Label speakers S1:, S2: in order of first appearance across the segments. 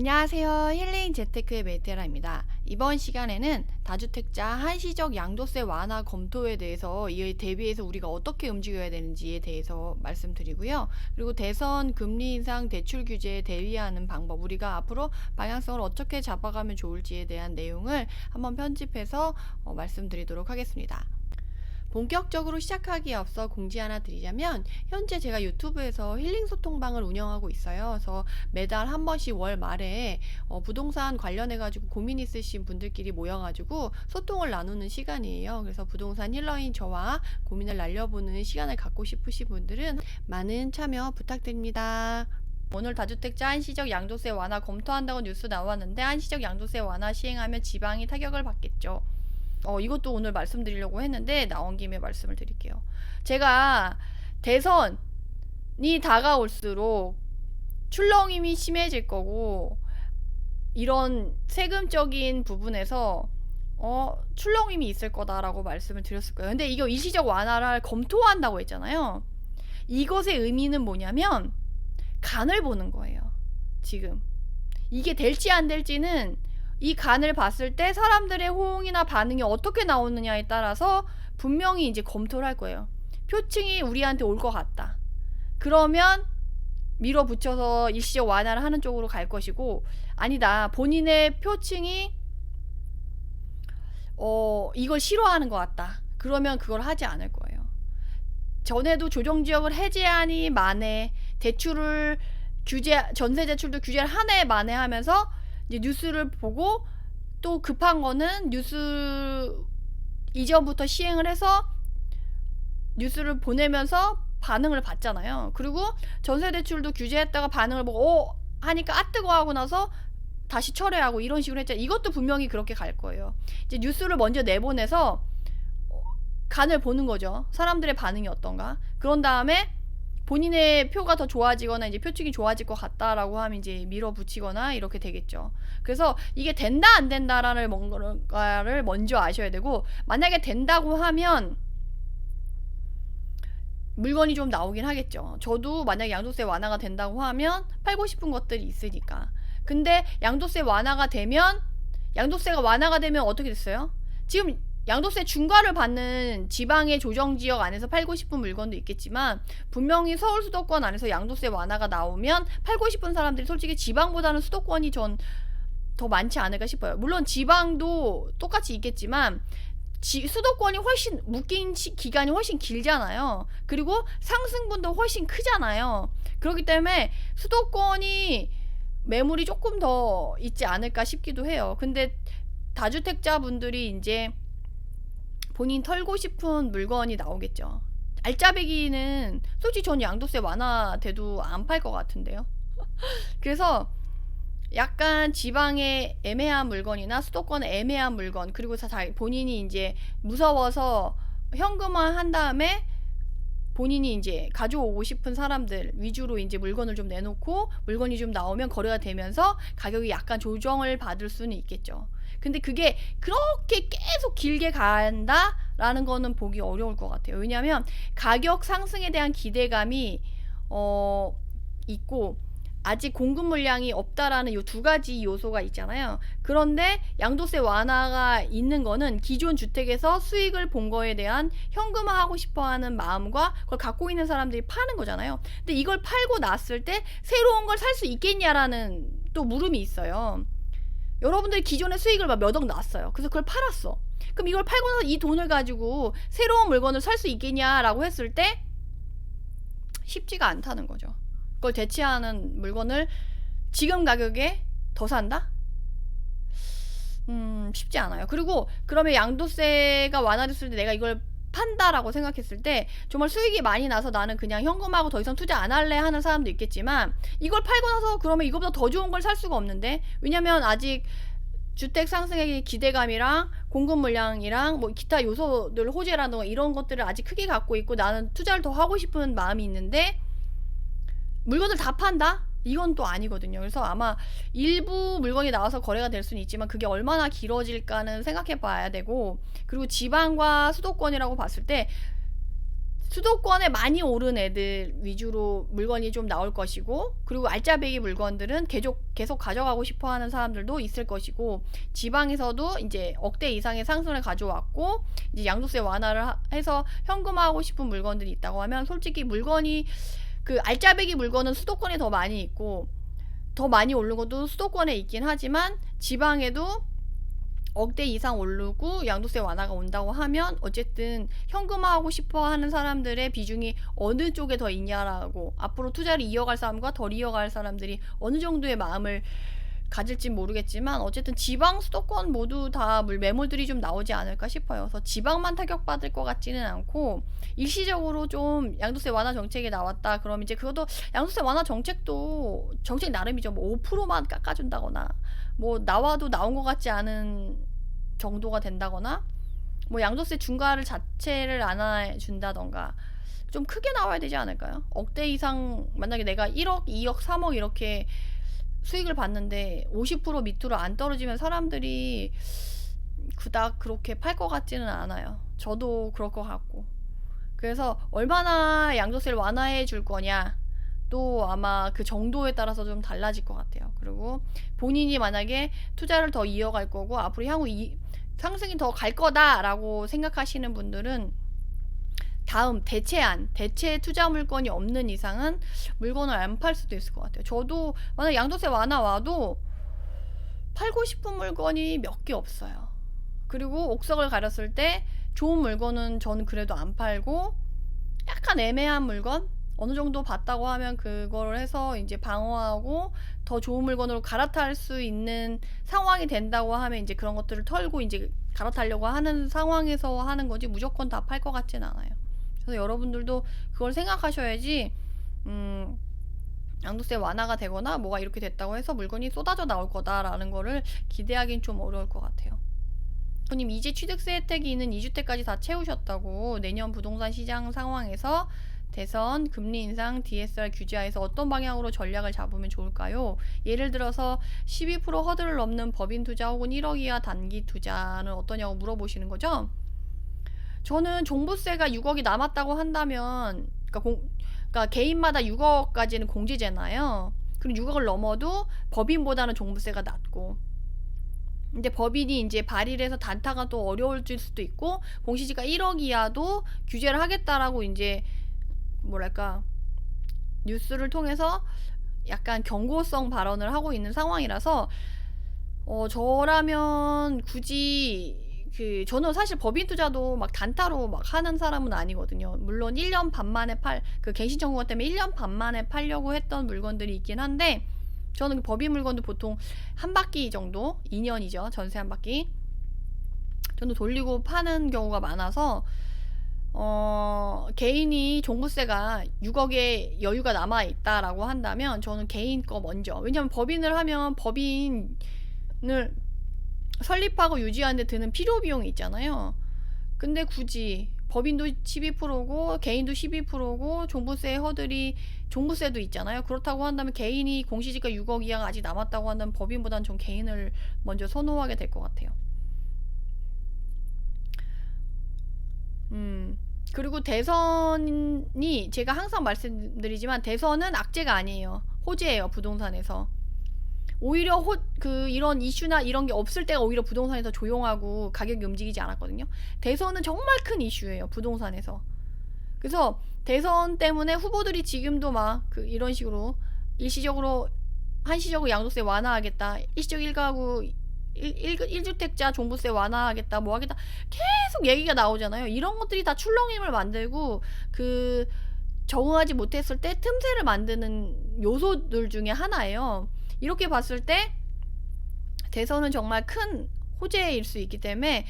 S1: 안녕하세요. 힐링 재테크의 메테라입니다. 이번 시간에는 다주택자 한시적 양도세 완화 검토에 대해서 이에 대비해서 우리가 어떻게 움직여야 되는지에 대해서 말씀드리고요. 그리고 대선 금리 인상 대출 규제에 대비하는 방법, 우리가 앞으로 방향성을 어떻게 잡아가면 좋을지에 대한 내용을 한번 편집해서 어, 말씀드리도록 하겠습니다. 본격적으로 시작하기에 앞서 공지 하나 드리자면 현재 제가 유튜브에서 힐링 소통방을 운영하고 있어요. 그래서 매달 한 번씩 월 말에 어, 부동산 관련해 가지고 고민 있으신 분들끼리 모여 가지고 소통을 나누는 시간이에요. 그래서 부동산 힐러인 저와 고민을 날려보는 시간을 갖고 싶으신 분들은 많은 참여 부탁드립니다. 오늘 다주택자 한시적 양도세 완화 검토한다고 뉴스 나왔는데 한시적 양도세 완화 시행하면 지방이 타격을 받겠죠. 어, 이것도 오늘 말씀드리려고 했는데 나온 김에 말씀을 드릴게요. 제가 대선이 다가올수록 출렁임이 심해질 거고 이런 세금적인 부분에서 어, 출렁임이 있을 거다라고 말씀을 드렸을 거예요. 근데 이거 일시적 완화를 검토한다고 했잖아요. 이것의 의미는 뭐냐면 간을 보는 거예요. 지금 이게 될지 안 될지는 이 간을 봤을 때 사람들의 호응이나 반응이 어떻게 나오느냐에 따라서 분명히 이제 검토를 할 거예요. 표층이 우리한테 올 것 같다. 그러면 밀어붙여서 일시적 완화를 하는 쪽으로 갈 것이고 아니다. 본인의 표층이 어 이걸 싫어하는 것 같다. 그러면 그걸 하지 않을 거예요. 전에도 조정 지역을 해제하니 만에 대출을 규제 전세 대출도 규제를 한 해 만에 하면서 이제 뉴스를 보고 또 급한 거는 뉴스 이전부터 시행을 해서 뉴스를 보내면서 반응을 받잖아요. 그리고 전세 대출도 규제했다가 반응을 보고 오 하니까 아 뜨거 하고 나서 다시 철회하고 이런 식으로 했잖아요. 이것도 분명히 그렇게 갈 거예요. 이제 뉴스를 먼저 내보내서 어, 간을 보는 거죠. 사람들의 반응이 어떤가. 그런 다음에 본인의 표가 더 좋아지거나 이제 표축이 좋아질 것 같다라고 하면 이제 밀어붙이거나 이렇게 되겠죠. 그래서 이게 된다 안 된다라는 뭔가를 먼저 아셔야 되고 만약에 된다고 하면 물건이 좀 나오긴 하겠죠. 저도 만약에 양도세 완화가 된다고 하면 팔고 싶은 것들이 있으니까. 근데 양도세 완화가 되면 양도세가 완화가 되면 어떻게 됐어요? 지금 양도세 중과를 받는 지방의 조정 지역 안에서 팔고 싶은 물건도 있겠지만 분명히 서울 수도권 안에서 양도세 완화가 나오면 팔고 싶은 사람들이 솔직히 지방보다는 수도권이 전 더 많지 않을까 싶어요. 물론 지방도 똑같이 있겠지만 지, 수도권이 훨씬 묶인 시, 기간이 훨씬 길잖아요. 그리고 상승분도 훨씬 크잖아요. 그렇기 때문에 수도권이 매물이 조금 더 있지 않을까 싶기도 해요. 근데 다주택자분들이 이제 본인 털고 싶은 물건이 나오겠죠. 알짜배기는 솔직히 전 양도세 완화돼도 안 팔 것 같은데요. 그래서 약간 지방의 애매한 물건이나 수도권의 애매한 물건 그리고 다 본인이 이제 무서워서 현금화 한 다음에 본인이 이제 가져오고 싶은 사람들 위주로 이제 물건을 좀 내놓고 물건이 좀 나오면 거래가 되면서 가격이 약간 조정을 받을 수는 있겠죠. 근데 그게 그렇게 계속 길게 간다라는 거는 보기 어려울 것 같아요. 왜냐하면 가격 상승에 대한 기대감이 어 있고 아직 공급 물량이 없다라는 요 두 가지 요소가 있잖아요. 그런데 양도세 완화가 있는 거는 기존 주택에서 수익을 본 거에 대한 현금화하고 싶어 하는 마음과 그걸 갖고 있는 사람들이 파는 거잖아요. 근데 이걸 팔고 났을 때 새로운 걸 살 수 있겠냐라는 또 물음이 있어요. 여러분들이 기존에 수익을 막 몇 억 났어요. 그래서 그걸 팔았어. 그럼 이걸 팔고 나서 이 돈을 가지고 새로운 물건을 살 수 있겠냐라고 했을 때 쉽지가 않다는 거죠. 그걸 대체하는 물건을 지금 가격에 더 산다? 음, 쉽지 않아요. 그리고 그러면 양도세가 완화됐을 때 내가 이걸 판다라고 생각했을 때 정말 수익이 많이 나서 나는 그냥 현금하고 더 이상 투자 안 할래 하는 사람도 있겠지만 이걸 팔고 나서 그러면 이거보다 더 좋은 걸 살 수가 없는데 왜냐면 아직 주택 상승의 기대감이랑 공급 물량이랑 뭐 기타 요소들 호재라든가 이런 것들을 아직 크게 갖고 있고 나는 투자를 더 하고 싶은 마음이 있는데 물건을 다 판다? 이건 또 아니거든요. 그래서 아마 일부 물건이 나와서 거래가 될 수는 있지만 그게 얼마나 길어질까는 생각해 봐야 되고 그리고 지방과 수도권이라고 봤을 때 수도권에 많이 오른 애들 위주로 물건이 좀 나올 것이고 그리고 알짜배기 물건들은 계속 계속 가져가고 싶어 하는 사람들도 있을 것이고 지방에서도 이제 억대 이상의 상승을 가져왔고 이제 양도세 완화를 하- 해서 현금화하고 싶은 물건들이 있다고 하면 솔직히 물건이 그 알짜배기 물건은 수도권에 더 많이 있고 더 많이 오른 것도 수도권에 있긴 하지만 지방에도 억대 이상 오르고 양도세 완화가 온다고 하면 어쨌든 현금화하고 싶어 하는 사람들의 비중이 어느 쪽에 더 있냐라고 앞으로 투자를 이어갈 사람과 덜 이어갈 사람들이 어느 정도의 마음을 가질지 모르겠지만 어쨌든 지방 수도권 모두 다 물 매물들이 좀 나오지 않을까 싶어요. 그래서 지방만 타격받을 것 같지는 않고 일시적으로 좀 양도세 완화 정책이 나왔다. 그럼 이제 그것도 양도세 완화 정책도 정책 나름이죠. 뭐 5%만 깎아준다거나 뭐 나와도 나온 것 같지 않은 정도가 된다거나 뭐 양도세 중과를 자체를 안 해준다던가 좀 크게 나와야 되지 않을까요? 억대 이상 만약에 내가 1억, 2억, 3억 이렇게 수익을 받는데 50% 밑으로 안 떨어지면 사람들이 그닥 그렇게 팔 것 같지는 않아요. 저도 그럴 것 같고. 그래서 얼마나 양도세를 완화해 줄 거냐 또 아마 그 정도에 따라서 좀 달라질 것 같아요. 그리고 본인이 만약에 투자를 더 이어갈 거고 앞으로 향후 이, 상승이 더 갈 거다라고 생각하시는 분들은 다음 대체안, 대체 투자 물건이 없는 이상은 물건을 안 팔 수도 있을 것 같아요. 저도 만약 양도세 완화 와도 팔고 싶은 물건이 몇 개 없어요. 그리고 옥석을 가렸을 때 좋은 물건은 저는 그래도 안 팔고 약간 애매한 물건 어느 정도 봤다고 하면 그거를 해서 이제 방어하고 더 좋은 물건으로 갈아탈 수 있는 상황이 된다고 하면 이제 그런 것들을 털고 이제 갈아타려고 하는 상황에서 하는 거지 무조건 다 팔 것 같진 않아요. 그래서 여러분들도 그걸 생각하셔야지 음 양도세 완화가 되거나 뭐가 이렇게 됐다고 해서 물건이 쏟아져 나올 거다라는 거를 기대하기는 좀 어려울 것 같아요. 부님 이제 취득세 혜택이 있는 2주택까지 다 채우셨다고 내년 부동산 시장 상황에서 대선, 금리 인상, DSR 규제하에서 어떤 방향으로 전략을 잡으면 좋을까요? 예를 들어서 12% 허들을 넘는 법인 투자 혹은 1억 이하 단기 투자는 어떠냐고 물어보시는 거죠? 저는 종부세가 6억이 남았다고 한다면, 그러니까, 공, 그러니까 개인마다 6억까지는 공제잖아요. 그리고 6억을 넘어도 법인보다는 종부세가 낮고, 근데 법인이 이제 발의를 해서 단타가 또 어려워질 수도 있고 공시지가 1억 이하도 규제를 하겠다라고 이제 뭐랄까 뉴스를 통해서 약간 경고성 발언을 하고 있는 상황이라서 어 저라면 굳이 그 저는 사실 법인 투자도 막 단타로 막 하는 사람은 아니거든요. 물론 1년 반 만에 팔 그 갱신 청구가 때문에 1년 반 만에 팔려고 했던 물건들이 있긴 한데 저는 그 법인 물건도 보통 한 바퀴 정도 2년이죠. 전세 한 바퀴 정도 돌리고 파는 경우가 많아서 어, 개인이 종부세가 6억의 여유가 남아 있다라고 한다면 저는 개인 거 먼저. 왜냐면 법인을 하면 법인을 설립하고 유지하는데 드는 필요 비용이 있잖아요. 근데 굳이 법인도 12%고 개인도 12%고 종부세 허들이 종부세도 있잖아요. 그렇다고 한다면 개인이 공시지가 6억 이하가 아직 남았다고 한다면 법인보다는 전 개인을 먼저 선호하게 될 것 같아요. 음. 그리고 대선이 제가 항상 말씀드리지만 대선은 악재가 아니에요. 호재예요, 부동산에서. 오히려 호, 그 이런 이슈나 이런 게 없을 때가 오히려 부동산이 더 조용하고 가격이 움직이지 않았거든요. 대선은 정말 큰 이슈예요, 부동산에서. 그래서 대선 때문에 후보들이 지금도 막 그 이런 식으로 일시적으로 한시적으로 양도세 완화하겠다. 일시적 일가구 일, 일, 1주택자 종부세 완화하겠다 뭐 하겠다 계속 얘기가 나오잖아요 이런 것들이 다 출렁임을 만들고 그 적응하지 못했을 때 틈새를 만드는 요소들 중에 하나예요 이렇게 봤을 때 대선은 정말 큰 호재일 수 있기 때문에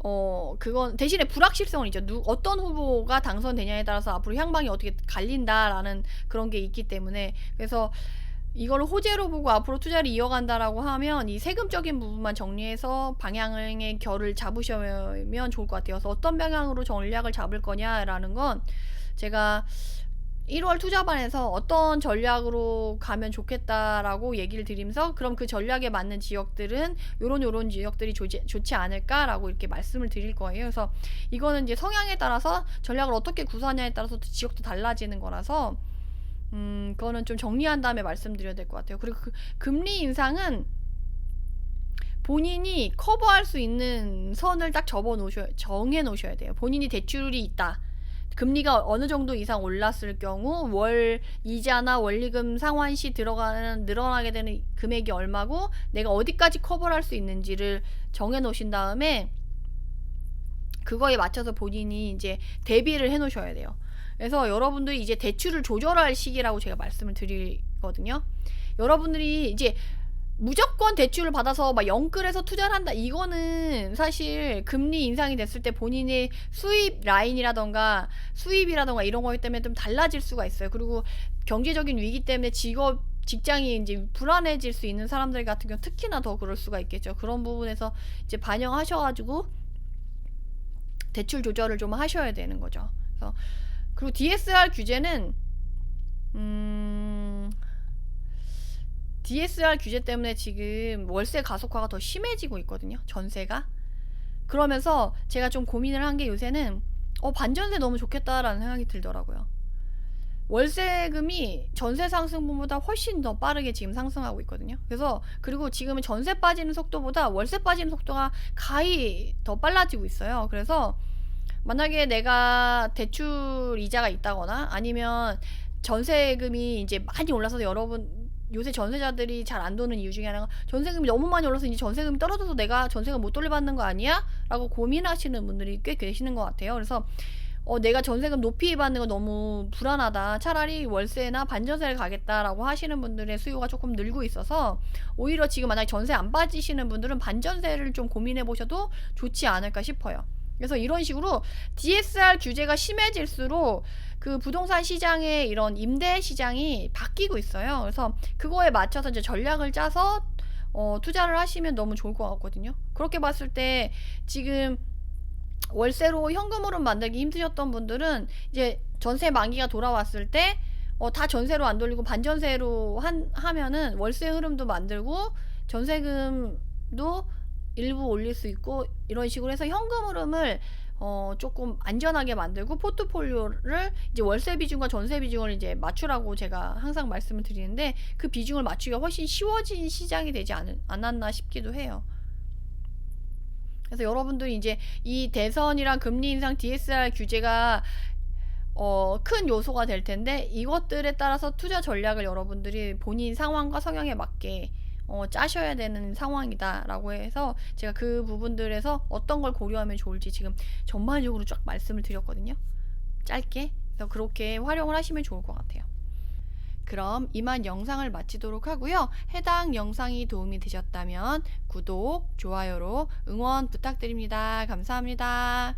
S1: 어 그건 대신에 불확실성은 있죠. 누 어떤 후보가 당선되냐에 따라서 앞으로 향방이 어떻게 갈린다라는 그런 게 있기 때문에 그래서 이걸 호재로 보고 앞으로 투자를 이어간다라고 하면 이 세금적인 부분만 정리해서 방향의 결을 잡으시면 좋을 것 같아요. 그래서 어떤 방향으로 전략을 잡을 거냐라는 건 제가 1월 투자반에서 어떤 전략으로 가면 좋겠다라고 얘기를 드리면서 그럼 그 전략에 맞는 지역들은 요런 요런 지역들이 좋지, 좋지 않을까라고 이렇게 말씀을 드릴 거예요. 그래서 이거는 이제 성향에 따라서 전략을 어떻게 구사하냐에 따라서 또 지역도 달라지는 거라서 음, 그거는 좀 정리한 다음에 말씀드려야 될 것 같아요. 그리고 그 금리 인상은 본인이 커버할 수 있는 선을 딱 접어 놓으셔 정해 놓으셔야 돼요. 본인이 대출이 있다. 금리가 어느 정도 이상 올랐을 경우 월 이자나 원리금 상환 시 들어가는 늘어나게 되는 금액이 얼마고 내가 어디까지 커버를 할수 있는지를 정해 놓으신 다음에 그거에 맞춰서 본인이 이제 대비를 해 놓으셔야 돼요. 그래서 여러분들이 이제 대출을 조절할 시기라고 제가 말씀을 드리거든요. 여러분들이 이제 무조건 대출을 받아서 막 영끌해서 투자를 한다. 이거는 사실 금리 인상이 됐을 때 본인의 수입 라인이라던가 수입이라던가 이런 거기 때문에 좀 달라질 수가 있어요. 그리고 경제적인 위기 때문에 직업 직장이 이제 불안해질 수 있는 사람들 같은 경우 특히나 더 그럴 수가 있겠죠. 그런 부분에서 이제 반영하셔가지고 대출 조절을 좀 하셔야 되는 거죠. 그래서 그리고 DSR 규제는 음 DSR 규제 때문에 지금 월세 가속화가 더 심해지고 있거든요. 전세가. 그러면서 제가 좀 고민을 한 게 요새는 어 반전세 너무 좋겠다라는 생각이 들더라고요. 월세금이 전세 상승분보다 훨씬 더 빠르게 지금 상승하고 있거든요. 그래서 그리고 지금은 전세 빠지는 속도보다 월세 빠지는 속도가 가히 더 빨라지고 있어요. 그래서 만약에 내가 대출 이자가 있다거나 아니면 전세금이 이제 많이 올라서 여러분 요새 전세자들이 잘 안 도는 이유 중에 하나가 전세금이 너무 많이 올라서 이제 전세금이 떨어져서 내가 전세금 못 돌려받는 거 아니야? 라고 고민하시는 분들이 꽤 계시는 것 같아요. 그래서 어, 내가 전세금 높이 받는 거 너무 불안하다. 차라리 월세나 반전세를 가겠다라고 하시는 분들의 수요가 조금 늘고 있어서 오히려 지금 만약에 전세 안 빠지시는 분들은 반전세를 좀 고민해 보셔도 좋지 않을까 싶어요. 그래서 이런 식으로 DSR 규제가 심해질수록 그 부동산 시장의 이런 임대 시장이 바뀌고 있어요. 그래서 그거에 맞춰서 이제 전략을 짜서 어, 투자를 하시면 너무 좋을 것 같거든요. 그렇게 봤을 때 지금 월세로 현금 흐름 만들기 힘드셨던 분들은 이제 전세 만기가 돌아왔을 때 어, 다 전세로 안 돌리고 반전세로 한, 하면은 월세 흐름도 만들고 전세금도 일부 올릴 수 있고 이런 식으로 해서 현금 흐름을 어 조금 안전하게 만들고 포트폴리오를 이제 월세 비중과 전세 비중을 이제 맞추라고 제가 항상 말씀을 드리는데 그 비중을 맞추기가 훨씬 쉬워진 시장이 되지 않, 않았나 싶기도 해요. 그래서 여러분들이 이제 이 대선이랑 금리 인상 DSR 규제가 어, 큰 요소가 될 텐데 이것들에 따라서 투자 전략을 여러분들이 본인 상황과 성향에 맞게 어, 짜셔야 되는 상황이다라고 해서 제가 그 부분들에서 어떤 걸 고려하면 좋을지 지금 전반적으로 쫙 말씀을 드렸거든요. 짧게. 그래서 그렇게 활용을 하시면 좋을 것 같아요. 그럼 이만 영상을 마치도록 하고요. 해당 영상이 도움이 되셨다면 구독, 좋아요로 응원 부탁드립니다. 감사합니다.